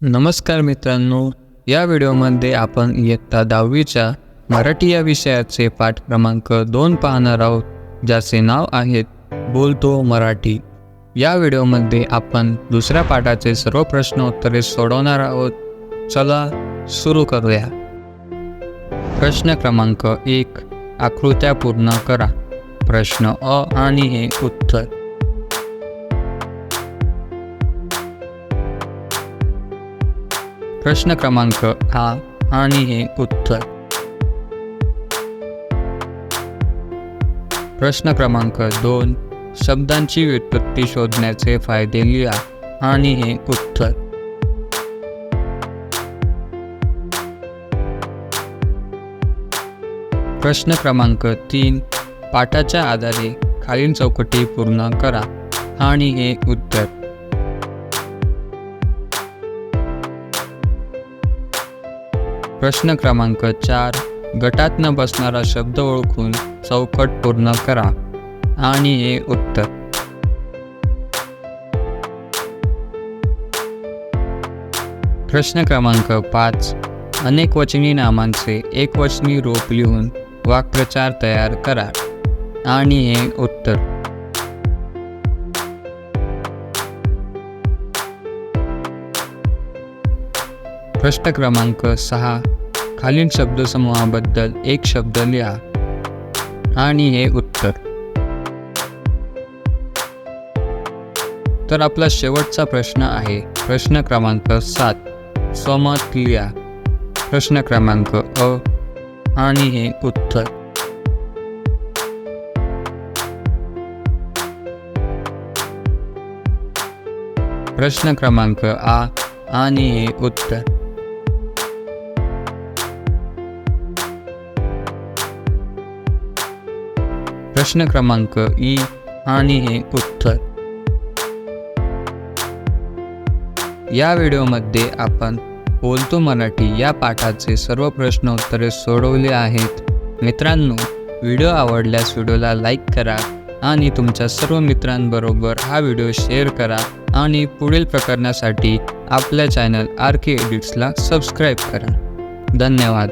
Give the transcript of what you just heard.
नमस्कार मित्रांनो या व्हिडिओमध्ये आपण इयत्ता दहावीच्या मराठी या विषयाचे पाठ क्रमांक दोन पाहणार आहोत ज्याचे नाव आहेत बोलतो मराठी. या व्हिडिओमध्ये आपण दुसऱ्या पाठाचे सर्व प्रश्न उत्तरे सोडवणार आहोत. चला सुरू करूया. प्रश्न क्रमांक एक आकृत्या पूर्ण करा. प्रश्न अ आणि हे उत्तर. प्रश्न क्रमांक हा आणि हे उत्तर. प्रश्न क्रमांक दोन शब्दांची व्युत्पत्ती शोधण्याचे फायदे लिहा आणि हे उत्तर. प्रश्न क्रमांक तीन पाठाच्या आधारे खालील चौकटी पूर्ण करा आणि हे उत्तर. प्रश्न क्रमांक चार. गटात न बसणारा शब्द ओळखून चौकट पूर्ण करा. आणि हे उत्तर. प्रश्न क्रमांक पाच. अनेक वचनी नामांचे एकवचनी रूप लिहून वाक्प्रचार तयार करा. आणि हे उत्तर. प्रश्न क्रमांक सहा. खालील शब्दसमूहाबद्दल एक शब्द लिहा आणि हे उत्तर. तर आपला शेवटचा प्रश्न आहे. प्रश्न क्रमांक सात. स्वमत लिहा. प्रश्न क्रमांक अ आणि हे उत्तर. प्रश्न क्रमांक आ आणि हे उत्तर. प्रश्न क्रमांक ई आणि हे उत्तर. या व्हिडिओमध्ये आपण बोलतो मराठी या पाठाचे सर्व प्रश्न उत्तरे सोडवले आहेत. मित्रांनो व्हिडिओ आवडल्यास व्हिडिओला लाईक करा आणि तुमच्या सर्व मित्रांबरोबर हा व्हिडिओ शेअर करा आणि पुढील प्रकरणासाठी आपल्या चॅनल आर के एडिट्सला सबस्क्राईब करा. धन्यवाद.